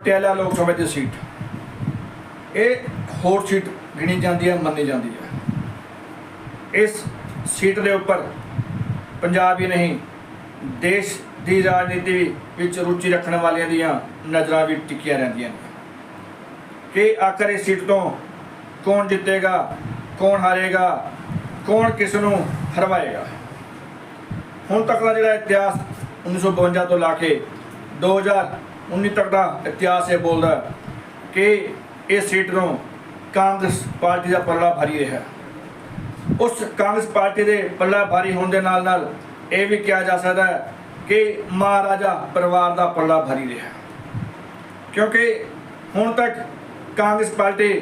ਪਟਿਆਲਾ ਲੋਕ ਸਭਾ ਦੀ ਸੀਟ। ਇਹ ਹੋਰ ਸੀਟ ਗਿਣੀ ਜਾਂਦੀ ਹੈ, ਮੰਨੀ ਜਾਂਦੀ ਹੈ। ਇਸ ਸੀਟ ਦੇ ਉੱਪਰ ਪੰਜਾਬ ਹੀ ਨਹੀਂ, ਦੇਸ਼ ਦੀ ਰਾਜਨੀਤੀ ਵਿੱਚ ਰੁਚੀ ਰੱਖਣ ਵਾਲਿਆਂ ਦੀਆਂ ਨਜ਼ਰਾਂ ਵੀ ਟਿਕੀਆਂ ਰਹਿੰਦੀਆਂ ਨੇ। ਕਿ ਆਖਰ ਇਸ ਸੀਟ ਤੋਂ ਕੌਣ ਜਿੱਤੇਗਾ, ਕੌਣ ਹਾਰੇਗਾ, ਕੌਣ ਕਿਸ ਨੂੰ ਹਰਵਾਏਗਾ। ਹੁਣ ਤੱਕ ਦਾ ਜਿਹੜਾ ਇਤਿਹਾਸ 1952 ਤੋਂ ਲਾ ਕੇ 2019 ਤੱਕ ਦਾ ਇਤਿਹਾਸ ਇਹ ਬੋਲਦਾ ਕਿ ਇਹ ਸੀਟ ਨੂੰ ਕਾਂਗਰਸ ਪਾਰਟੀ ਦਾ ਪੱਲਾ ਭਾਰੀ ਰਿਹਾ ਉਸ ਕਾਂਗਰਸ ਪਾਰਟੀ ਦੇ ਪੱਲਾ ਭਾਰੀ ਹੋਣ ਦੇ ਨਾਲ ਨਾਲ ਇਹ ਵੀ ਕਿਹਾ ਜਾ ਸਕਦਾ ਹੈ ਕਿ ਮਹਾਰਾਜਾ ਪਰਿਵਾਰ ਦਾ ਪੱਲਾ ਭਾਰੀ ਰਿਹਾ ਕਿਉਂਕਿ ਹੁਣ ਤੱਕ ਕਾਂਗਰਸ ਪਾਰਟੀ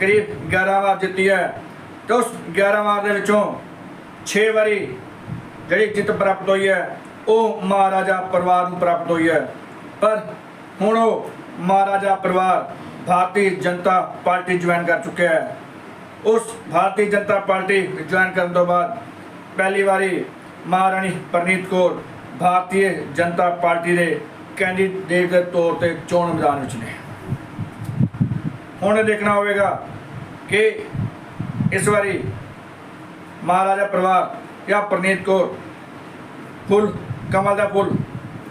ਕਰੀਬ 11 ਵਾਰ ਜਿੱਤੀ ਹੈ ਤੇ ਉਸ 11 ਵਾਰ ਦੇ ਵਿੱਚੋਂ 6 ਵਾਰੀ ਜਿਹੜੀ ਜਿੱਤ ਪ੍ਰਾਪਤ ਹੋਈ ਹੈ, ਉਹ ਮਹਾਰਾਜਾ ਪਰਿਵਾਰ ਨੂੰ ਪ੍ਰਾਪਤ ਹੋਈ ਹੈ। ਪਰ ਹੁਣ ਉਹ ਮਹਾਰਾਜਾ ਪਰਿਵਾਰ ਭਾਰਤੀ ਜਨਤਾ ਪਾਰਟੀ ਜੁਆਇਨ ਕਰ ਚੁੱਕਿਆ ਹੈ। ਉਸ ਭਾਰਤੀ ਜਨਤਾ ਪਾਰਟੀ ਜੁਆਇਨ ਕਰਨ ਤੋਂ ਬਾਅਦ ਪਹਿਲੀ ਵਾਰੀ ਮਹਾਰਾਣੀ ਪ੍ਰਨੀਤ ਕੌਰ ਭਾਰਤੀ ਜਨਤਾ ਪਾਰਟੀ ਦੇ ਕੈਂਡੀਡੇਟ ਦੇ ਤੌਰ ਤੇ ਚੋਣ ਮੈਦਾਨ ਵਿੱਚ ਨੇ। ਹੁਣ ਇਹ ਦੇਖਣਾ ਹੋਵੇਗਾ ਕਿ ਇਸ ਵਾਰੀ ਮਹਾਰਾਜਾ ਪਰਿਵਾਰ ਜਾਂ ਪ੍ਰਨੀਤ ਕੌਰ ਫੁੱਲ ਕਮਲ ਦਾ ਫੁੱਲ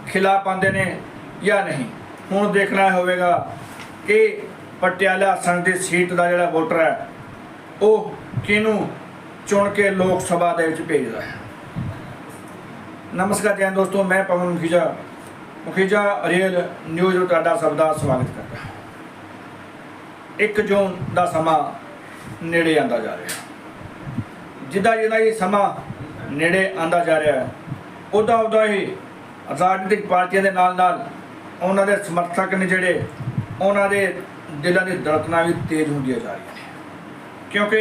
ਖਿਲਾ ਪਾਉਂਦੇ ਨੇ ਜਾਂ ਨਹੀਂ। ਹੁਣ ਦੇਖਣਾ ਹੋਵੇਗਾ ਕਿ ਪਟਿਆਲਾ ਸੰਸਦੀ ਸੀਟ ਦਾ ਜਿਹੜਾ ਵੋਟਰ ਹੈ, ਉਹ ਕਿਹਨੂੰ ਚੁਣ ਕੇ ਲੋਕ ਸਭਾ ਦੇ ਵਿੱਚ ਭੇਜਦਾ ਹੈ? ਨਮਸਕਾਰ ਜੈਨ ਦੋਸਤੋ, ਮੈਂ ਪਵਨ ਮੁਖੀਜਾ ਮੁਖੀਜਾ ਰੀਅਲ ਨਿਊਜ਼ ਨੂੰ ਤੁਹਾਡਾ ਸਭ ਦਾ ਸਵਾਗਤ ਕਰਦਾ ਹਾਂ। 1 ਜੂਨ ਦਾ ਸਮਾਂ ਨੇੜੇ ਆਂਦਾ ਜਾ ਰਿਹਾ। ਜਿੱਦਾਂ ਜਿੱਦਾਂ ਇਹ ਸਮਾਂ ਨੇੜੇ ਆਂਦਾ ਜਾ ਰਿਹਾ ਹੈ ਉਦਾਂ ਉਦਾਂ ਹੀ ਰਾਜਨੀਤਿਕ ਪਾਰਟੀਆਂ ਦੇ ਨਾਲ ਨਾਲ ਉਹਨਾਂ ਦੇ ਸਮਰਥਕ ਨੇ ਜਿਹੜੇ, ਉਹਨਾਂ ਦੇ ਦਿਲਾਂ ਦੀ ਧੜਕਣਾਂ ਵੀ ਤੇਜ਼ ਹੁੰਦੀਆਂ ਜਾ ਰਹੀਆਂ ਨੇ ਕਿਉਂਕਿ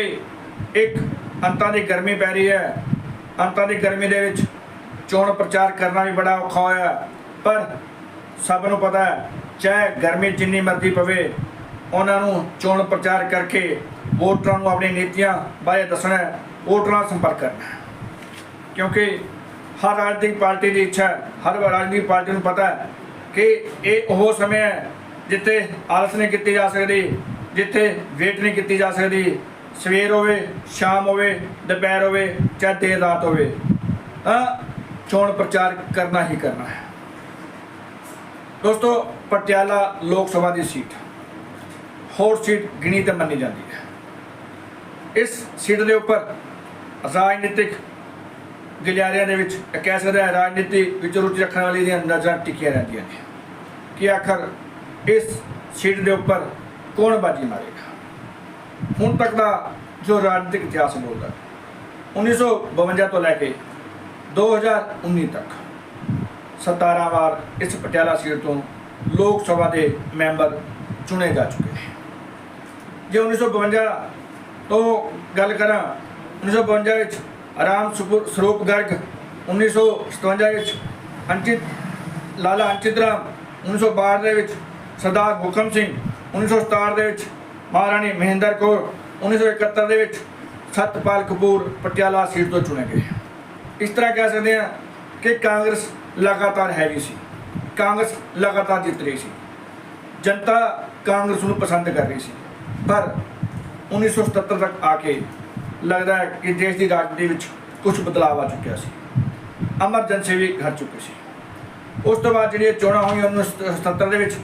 ਇੱਕ ਅੰਤਾਂ ਦੀ ਗਰਮੀ ਪੈ ਰਹੀ ਹੈ, ਅੰਤਾਂ ਦੀ ਗਰਮੀ ਦੇ ਵਿੱਚ ਚੋਣ ਪ੍ਰਚਾਰ ਕਰਨਾ ਵੀ ਬੜਾ ਔਖਾ ਹੋਇਆ ਪਰ ਸਭ ਨੂੰ ਪਤਾ ਹੈ, ਚਾਹੇ ਗਰਮੀ ਜਿੰਨੀ ਮਰਜ਼ੀ ਪਵੇ, ਉਹਨਾਂ ਨੂੰ ਚੋਣ ਪ੍ਰਚਾਰ ਕਰਕੇ ਵੋਟਰਾਂ ਨੂੰ ਆਪਣੀ ਨੀਤੀਆਂ ਬਾਰੇ ਦੱਸਣਾ ਹੈ, ਵੋਟਰਾਂ ਨਾਲ ਸੰਪਰਕ ਕਰਨਾ ਹੈ। ਕਿਉਂਕਿ ਹਰ ਰਾਜਨੀਤਿਕ ਪਾਰਟੀ ਦੀ ਇੱਛਾ ਹੈ, ਹਰ ਰਾਜਨੀਤਿਕ ਪਾਰਟੀ ਨੂੰ ਪਤਾ ਹੈ ਕਿ ਇਹ ਉਹ ਸਮੇਂ ਹੈ ਜਿੱਥੇ ਆਲਸ ਨਹੀਂ ਕੀਤੀ ਜਾ ਸਕਦੀ, ਜਿੱਥੇ ਵੇਟ ਨਹੀਂ ਕੀਤੀ ਜਾ ਸਕਦੀ। ਸਵੇਰ ਹੋਵੇ, ਸ਼ਾਮ ਹੋਵੇ, ਦੁਪਹਿਰ ਹੋਵੇ, ਚਾਹੇ ਦੇਰ ਰਾਤ ਹੋਵੇ, ਤਾਂ ਚੋਣ ਪ੍ਰਚਾਰ ਕਰਨਾ ਹੀ ਕਰਨਾ ਹੈ। ਦੋਸਤੋ, ਪਟਿਆਲਾ ਲੋਕ ਸਭਾ ਦੀ ਸੀਟ, ਹੋਰ ਸੀਟ ਗਿਣੀ ਤੇ ਮੰਨੀ ਜਾਂਦੀ ਹੈ। ਇਸ ਸੀਟ ਦੇ ਉੱਪਰ ਰਾਜਨੀਤਿਕ ਗਲਿਆਰਿਆਂ ਦੇ ਵਿੱਚ, ਕਹਿ ਸਕਦੇ ਹੈ, ਰਾਜਨੀਤੀ ਵਿੱਚ ਰੁਚੀ ਰੱਖਣ ਵਾਲੀ ਦੀਆਂ ਨਜ਼ਰਾਂ ਟਿਕੀਆਂ ਰਹਿੰਦੀਆਂ ਨੇ। ਕਿ ਆਖਰ ਇਸ ਸੀਟ ਦੇ ਉੱਪਰ ਕੌਣ ਬਾਜੀ ਮਾਰੇਗਾ? ਹੁਣ ਤੱਕ ਦਾ ਜੋ ਰਾਜਨੀਤਿਕ ਇਤਿਹਾਸ ਬੋਲਦਾ ਹੈ, 1952 ਤੋਂ ਲੈ ਕੇ 2019 ਤੱਕ 17 ਵਾਰ ਇਸ ਪਟਿਆਲਾ ਸੀਟ ਤੋਂ ਲੋਕ ਸਭਾ ਦੇ ਮੈਂਬਰ ਚੁਣੇ ਜਾ ਚੁੱਕੇ ਨੇ। ਜੇ 1952 ਤੋਂ ਗੱਲ ਕਰਾਂ 1952 ਵਿੱਚ ਆਰਾਮ ਸੁਪੁ- ਸਰੂਪ ਗਰਗ 1957 ਵਿੱਚ ਅੰਚਿਤ ਲਾਲਾ ਅੰਚਿਤ ਰਾਮ 1962 ਦੇ ਵਿੱਚ ਸਰਦਾਰ ਹੁਕਮ ਸਿੰਘ 1967 ਦੇ ਵਿੱਚ ਮਹਾਰਾਣੀ ਮਹਿੰਦਰ ਕੌਰ 1971 ਦੇ ਵਿੱਚ ਸਤਪਾਲ ਕਪੂਰ ਪਟਿਆਲਾ ਸੀਟ ਤੋਂ ਚੁਣੇ ਗਏ। ਇਸ ਤਰ੍ਹਾਂ ਕਹਿ ਸਕਦੇ ਹਾਂ ਕਿ ਕਾਂਗਰਸ ਲਗਾਤਾਰ ਹੈਵੀ ਸੀ। ਕਾਂਗਰਸ ਲਗਾਤਾਰ ਜਿੱਤ ਰਹੀ ਸੀ। ਜਨਤਾ ਕਾਂਗਰਸ ਨੂੰ ਪਸੰਦ ਕਰ ਰਹੀ ਸੀ। ਪਰ 1977 ਤੱਕ ਆ ਕੇ ਲੱਗਦਾ ਹੈ ਕਿ ਦੇਸ਼ ਦੀ ਰਾਜਨੀਤੀ ਵਿੱਚ ਕੁਝ ਬਦਲਾਅ ਆ ਚੁੱਕਿਆ ਸੀ। ਐਮਰਜੈਂਸੀ ਵੀ ਘਟ ਚੁੱਕੇ ਸੀ। ਉਸ ਤੋਂ ਬਾਅਦ ਜਿਹੜੀਆਂ ਚੋਣਾਂ ਹੋਈਆਂ 1977 ਦੇ ਵਿੱਚ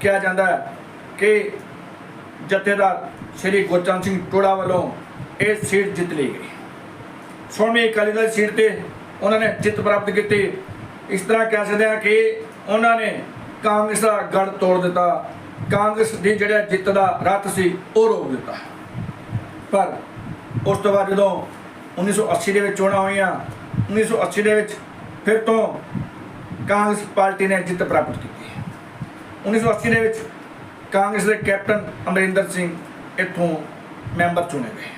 ਕਿਹਾ ਜਾਂਦਾ ਹੈ ਕਿ ਜਥੇਦਾਰ ਸ਼੍ਰੀ ਗੁਰਚਰਨ ਸਿੰਘ ਟੋੜਾ ਵੱਲੋਂ ਇਹ ਸੀਟ ਜਿੱਤ ਲਈ ਗਈ। ਸ਼੍ਰੋਮਣੀ ਅਕਾਲੀ ਦਲ ਸੀਟ ਤੇ ਉਹਨਾਂ ਨੇ ਜਿੱਤ ਪ੍ਰਾਪਤ ਕੀਤੀ। ਇਸ ਤਰ੍ਹਾਂ ਕਹਿ ਸਕਦੇ ਹਾਂ ਕਿ ਉਹਨਾਂ ਨੇ ਕਾਂਗਰਸ ਦਾ ਗੜ ਤੋੜ ਦਿੱਤਾ। ਕਾਂਗਰਸ ਦੀ ਜਿਹੜਾ ਜਿੱਤ ਦਾ ਰੱਥ ਸੀ ਉਹ ਰੋਕ ਦਿੱਤਾ। ਪਰ ਉਸ ਤੋਂ ਬਾਅਦ ਜਦੋਂ 1980 ਦੇ ਵਿੱਚ ਚੋਣਾਂ ਹੋਈਆਂ 1980 ਦੇ ਵਿੱਚ ਫਿਰ ਤੋਂ ਕਾਂਗਰਸ ਪਾਰਟੀ ਨੇ ਜਿੱਤ ਪ੍ਰਾਪਤ ਕੀਤੀ 1980 ਦੇ ਵਿੱਚ ਕਾਂਗਰਸ ਦੇ ਕੈਪਟਨ ਅਮਰਿੰਦਰ ਸਿੰਘ ਇੱਥੋਂ ਮੈਂਬਰ ਚੁਣੇ ਗਏ।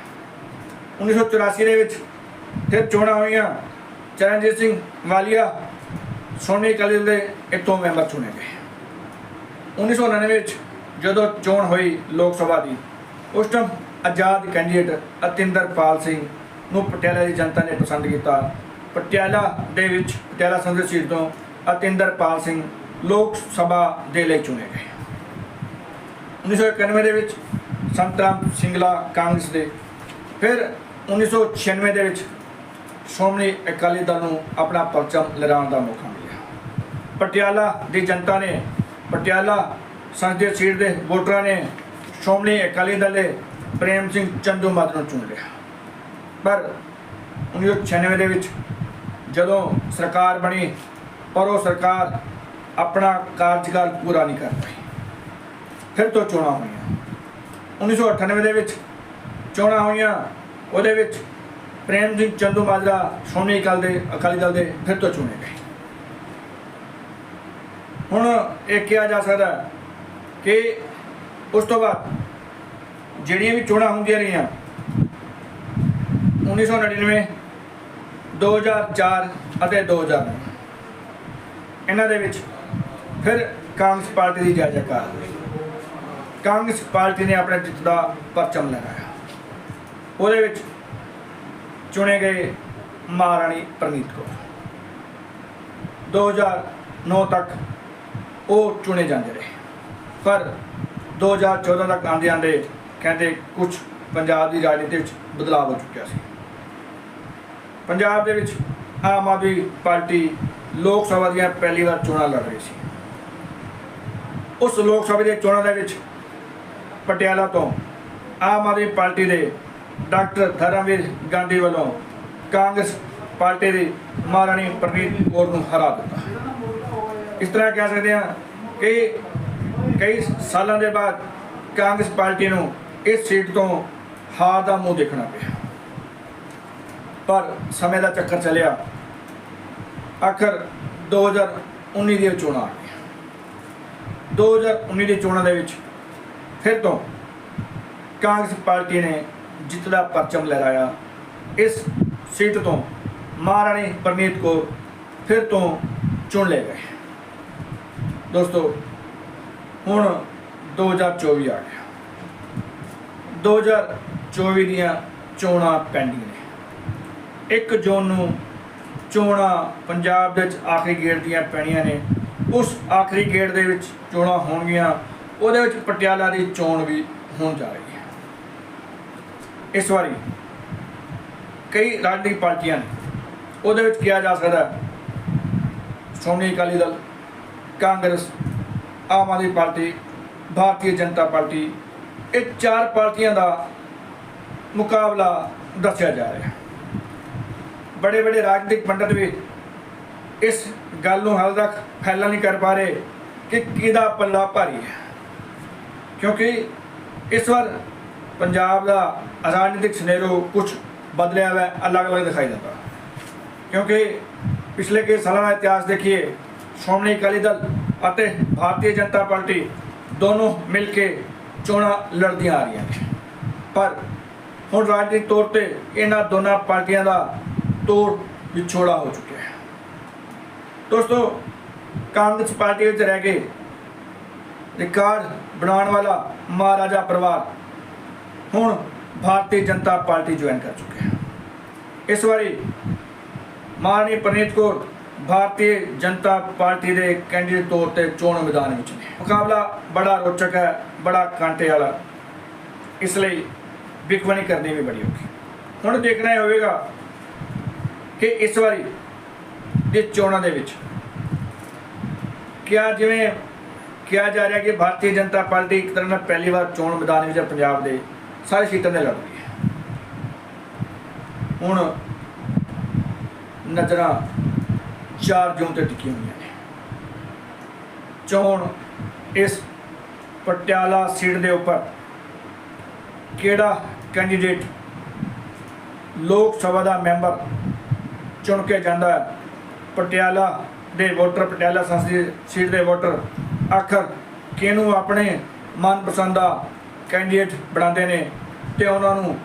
1984 ਦੇ ਵਿੱਚ ਫਿਰ ਚੋਣਾਂ ਹੋਈਆਂ। ਚਰਨਜੀਤ ਸਿੰਘ ਵਾਲੀਆ ਸੋਨੀ ਕਲਿਲ ਦੇ ਇੱਥੋਂ ਮੈਂਬਰ ਚੁਣੇ ਗਏ। 1999 ਵਿੱਚ ਜਦੋਂ ਚੋਣ ਹੋਈ ਲੋਕ ਸਭਾ ਦੀ, ਉਸ ਟਾਈਮ ਆਜ਼ਾਦ ਕੈਂਡੀਡੇਟ ਅਤਿੰਦਰਪਾਲ ਸਿੰਘ ਨੂੰ ਪਟਿਆਲਾ ਦੀ ਜਨਤਾ ਨੇ ਪਸੰਦ ਕੀਤਾ। ਪਟਿਆਲਾ ਦੇ ਵਿੱਚ, ਪਟਿਆਲਾ ਸੰਸਦ ਸੀਟ ਤੋਂ ਅਤਿੰਦਰਪਾਲ ਸਿੰਘ ਲੋਕ ਸਭਾ ਦੇ ਲਈ ਚੁਣੇ ਗਏ। 1991 ਦੇ ਵਿੱਚ ਸੰਤਰਾਮ ਸਿੰਗਲਾ ਕਾਂਗਰਸ ਦੇ, ਫਿਰ 1996 ਦੇ ਵਿੱਚ ਸ਼੍ਰੋਮਣੀ ਅਕਾਲੀ ਦਲ ਨੂੰ ਆਪਣਾ ਪਰਚਮ ਲਹਿਰਾਉਣ ਦਾ ਮੌਕਾ ਮਿਲਿਆ। ਪਟਿਆਲਾ ਦੀ ਜਨਤਾ ਨੇ, ਪਟਿਆਲਾ ਸੰਸਦੀ ਸੀਟ ਦੇ ਵੋਟਰਾਂ ਨੇ ਸ਼੍ਰੋਮਣੀ ਅਕਾਲੀ ਦਲ ਦੇ ਪ੍ਰੇਮ ਸਿੰਘ ਚੰਦੂ ਮਾਜਰਾ ਨੂੰ ਚੁਣ ਲਿਆ। ਪਰ 1996 ਦੇ ਵਿੱਚ ਜਦੋਂ ਸਰਕਾਰ ਬਣੀ ਔਰ ਉਹ ਸਰਕਾਰ ਆਪਣਾ ਕਾਰਜਕਾਲ ਪੂਰਾ ਨਹੀਂ ਕਰ ਪਾਈ ਫਿਰ ਤੋਂ ਚੋਣਾਂ ਹੋਈਆਂ। 1998 ਦੇ ਵਿੱਚ ਚੋਣਾਂ ਹੋਈਆਂ। ਉਹਦੇ ਵਿੱਚ ਪ੍ਰੇਮ ਸਿੰਘ ਚੰਦੂ ਮਾਜਰਾ ਸ਼੍ਰੋਮਣੀ ਅਕਾਲੀ ਦੇ, ਅਕਾਲੀ ਦਲ ਦੇ ਫਿਰ ਤੋਂ ਚੁਣੇ ਗਏ। ਹੁਣ ਇਹ ਕਿਹਾ ਜਾ ਸਕਦਾ ਕਿ ਉਸ ਤੋਂ ਬਾਅਦ ਜਿਹੜੀਆਂ ਵੀ ਚੋਣਾਂ ਹੁੰਦੀਆਂ ਰਹੀਆਂ 1999 2004 ਅਤੇ 2009 ਇਹਨਾਂ ਦੇ ਵਿੱਚ ਫਿਰ ਕਾਂਗਰਸ ਪਾਰਟੀ ਦੀ ਜੈ ਜੈਕਾਰ। ਕਾਂਗਰਸ ਪਾਰਟੀ ਨੇ ਆਪਣੇ ਜਿੱਤ ਦਾ ਪਰਚਮ ਲਹਿਰਾਇਆ ਉਹਦੇ ਵਿੱਚ ਚੁਣੇ ਗਏ ਮਹਾਰਾਣੀ ਪ੍ਰਨੀਤ ਕੌਰ। 2009 ਤੱਕ ਉਹ ਚੁਣੇ ਜਾਂਦੇ ਰਹੇ। ਪਰ 2014 ਤੱਕ ਆਂਦੇ ਆਂਦੇ ਕਹਿੰਦੇ ਕੁਝ ਪੰਜਾਬ ਦੀ ਰਾਜਨੀਤੀ ਵਿੱਚ ਬਦਲਾਅ ਹੋ ਚੁੱਕਿਆ ਸੀ। ਪੰਜਾਬ ਦੇ ਵਿੱਚ ਆਮ ਆਦਮੀ ਪਾਰਟੀ ਲੋਕ ਸਭਾ ਦੀਆਂ ਪਹਿਲੀ ਵਾਰ ਚੋਣਾਂ ਲੜ ਰਹੀ ਸੀ। ਉਸ ਲੋਕ ਸਭਾ ਦੀਆਂ ਚੋਣਾਂ ਦੇ ਵਿੱਚ ਪਟਿਆਲਾ ਤੋਂ ਆਮ ਆਦਮੀ ਪਾਰਟੀ ਦੇ ਡਾਕਟਰ ਧਰਮਵੀਰ ਗਾਂਧੀ ਵੱਲੋਂ ਕਾਂਗਰਸ ਪਾਰਟੀ ਦੀ ਮਹਾਰਾਣੀ ਪ੍ਰਨੀਤ ਕੌਰ ਨੂੰ ਹਰਾ ਦਿੱਤਾ। ਇਸ ਤਰ੍ਹਾਂ ਕਹਿ ਸਕਦੇ ਹਾਂ ਕਿ ਕਈ ਸਾਲਾਂ ਦੇ ਬਾਅਦ ਕਾਂਗਰਸ ਪਾਰਟੀ ਨੂੰ ਇਸ ਸੀਟ ਤੋਂ ਹਾਰ ਦਾ ਮੂੰਹ ਦੇਖਣਾ ਪਿਆ। ਪਰ ਸਮੇਂ ਦਾ ਚੱਕਰ ਚੱਲਿਆ। ਆਖਰ 2019 ਦੀਆਂ ਚੋਣਾਂ ਆ ਗਈਆਂ। 2019 ਦੀਆਂ ਚੋਣਾਂ ਦੇ ਵਿੱਚ ਫਿਰ ਤੋਂ ਕਾਂਗਰਸ ਪਾਰਟੀ ਨੇ ਜਿੱਤ ਦਾ ਪਰਚਮ ਲਹਿਰਾਇਆ। ਇਸ ਸੀਟ ਤੋਂ ਮਹਾਰਾਣੀ ਪਰਨੀਤ ਕੌਰ ਫਿਰ ਤੋਂ ਚੁਣ ਲਏ ਗਏ। ਦੋਸਤੋ, ਹੁਣ 2024 ਆ ਗਿਆ। 2024 ਦੀਆਂ ਚੋਣਾਂ ਪੈਂਡਿੰਗ ਨੇ। 1 ਜੂਨ ਨੂੰ ਚੋਣਾਂ ਪੰਜਾਬ ਦੇ ਵਿੱਚ ਆਖਰੀ ਗੇੜ ਦੀਆਂ ਪੈਣੀਆਂ ਨੇ। ਉਸ ਆਖਰੀ ਗੇੜ ਦੇ ਵਿੱਚ ਚੋਣਾਂ ਹੋਣਗੀਆਂ, ਉਹਦੇ ਵਿੱਚ ਪਟਿਆਲਾ ਦੀ ਚੋਣ ਵੀ ਹੋਣ ਜਾ ਰਹੀ ਹੈ। ਇਸ ਵਾਰੀ ਕਈ ਰਾਜਨੀਤਿਕ ਪਾਰਟੀਆਂ ਨੇ, ਉਹਦੇ ਵਿੱਚ ਕਿਹਾ ਜਾ ਸਕਦਾ ਸ਼੍ਰੋਮਣੀ ਅਕਾਲੀ ਦਲ, ਕਾਂਗਰਸ, ਆਮ ਆਦਮੀ ਪਾਰਟੀ, ਭਾਰਤੀ ਜਨਤਾ ਪਾਰਟੀ, ਇਹ ਚਾਰ ਪਾਰਟੀਆਂ ਦਾ ਮੁਕਾਬਲਾ ਦੱਸਿਆ ਜਾ ਰਿਹਾ ਬੜੇ ਬੜੇ ਰਾਜਨੀਤਿਕ ਪੰਡਤ ਵੀ ਇਸ ਗੱਲ ਨੂੰ ਹਾਲ ਤੱਕ ਫੈਲਾ ਨਹੀਂ ਕਰ ਪਾ ਰਹੇ ਕਿ ਕਿਹਦਾ ਪੱਲਾ ਭਾਰੀ ਹੈ। ਕਿਉਂਕਿ ਇਸ ਵਾਰ ਪੰਜਾਬ ਦਾ ਰਾਜਨੀਤਿਕ ਸਨੇਰੋ ਕੁਝ ਬਦਲਿਆ ਹੋਇਆ ਅਲੱਗ-ਅਲੱਗ ਦਿਖਾਈ ਦਿੰਦਾ। ਕਿਉਂਕਿ ਪਿਛਲੇ ਕਈ ਸਾਲਾਂ ਦਾ ਇਤਿਹਾਸ ਦੇਖੀਏ, ਸ਼੍ਰੋਮਣੀ ਅਕਾਲੀ ਦਲ ਅਤੇ ਭਾਰਤੀ ਜਨਤਾ ਪਾਰਟੀ ਦੋਨੋਂ ਮਿਲ ਕੇ ਚੋਣਾਂ ਲੜਦੀਆਂ ਆ ਰਹੀਆਂ ਨੇ। ਪਰ ਹੁਣ ਰਾਜਨੀਤਿਕ ਤੌਰ ਤੇ ਇਹਨਾਂ ਦੋਨਾਂ ਪਾਰਟੀਆਂ ਦਾ ਤੋੜ ਵਿਛੋੜਾ ਹੋ ਚੁੱਕਿਆ ਹੈ ਦੋਸਤੋ ਕਾਂਗਰਸ ਪਾਰਟੀ ਵਿੱਚ ਰਹਿ ਕੇ ਰਿਕਾਰਡ ਬਣਾਉਣ ਵਾਲਾ ਮਹਾਰਾਜਾ ਪਰਿਵਾਰ ਹੁਣ ਭਾਰਤੀ ਜਨਤਾ ਪਾਰਟੀ ਜੁਆਇਨ ਕਰ ਚੁੱਕਿਆ ਹੈ ਇਸ ਵਾਰੀ ਮਹਾਰਾਣੀ ਪ੍ਰਨੀਤ ਕੌਰ ਭਾਰਤੀ ਜਨਤਾ ਪਾਰਟੀ ਦੇ ਕੈਂਡੀਡੇਟ ਤੌਰ ਤੇ ਚੋਣ ਮੈਦਾਨ ਵਿੱਚ ਨੇ ਮੁਕਾਬਲਾ ਬੜਾ ਰੋਚਕ ਹੈ ਬੜਾ ਕਾਂਟੇ ਵਾਲਾ ਇਸ ਲਈ ਵਿਕਵਣੀ ਕਰਨੀ ਵੀ ਬੜੀ ਔਖੀ ਹੁਣ ਦੇਖਣਾ ਹੋਵੇਗਾ ਕਿ ਇਸ ਵਾਰੀ ਦੇ ਚੋਣਾਂ ਦੇ ਵਿੱਚ ਕਿਆ ਜਿਵੇਂ ਕਿਹਾ ਜਾ ਰਿਹਾ ਕਿ ਭਾਰਤੀ ਜਨਤਾ ਪਾਰਟੀ ਇੱਕ ਤਰ੍ਹਾਂ ਨਾਲ ਪਹਿਲੀ ਵਾਰ ਚੋਣ ਮੈਦਾਨ ਵਿੱਚ ਪੰਜਾਬ ਦੇ ਸਾਰੇ ਸੀਟਾਂ ਤੇ ਲੜ ਰਹੀ ਹੈ। ਹੁਣ ਨਜ਼ਰਾਂ 4 ਜੂਨ ਤੇ ਟਿਕੀਆਂ ਹੋਈਆਂ ਨੇ। ਚੋਣ ਇਸ ਪਟਿਆਲਾ ਸੀਟ ਦੇ ਉੱਪਰ ਕਿਹੜਾ ਕੈਂਡੀਡੇਟ ਲੋਕ ਸਭਾ ਦਾ ਮੈਂਬਰ ਚੁਣ ਕੇ ਜਾਂਦਾ ਹੈ। ਪਟਿਆਲਾ ਦੇ ਵੋਟਰ, ਪਟਿਆਲਾ ਸੰਸਦੀ ਸੀਟ ਦੇ ਵੋਟਰ, ਆਖਰ ਕਿਹਨੂੰ ਆਪਣੇ ਮਨਪਸੰਦ ਦਾ ਕੈਂਡੀਡੇਟ ਬਣਾਉਂਦੇ ਨੇ ਤੇ ਉਹਨਾਂ ਨੂੰ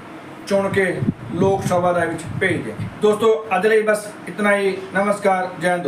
ਚੁਣ ਕੇ ਲੋਕ ਸਭਾ ਦੇ ਵਿੱਚ ਭੇਜਦੇ ਦੋਸਤੋ, ਅੱਜ ਲਈ ਬਸ ਇਤਨਾ ਹੀ। ਨਮਸਕਾਰ, ਜੈ ਹਿੰਦ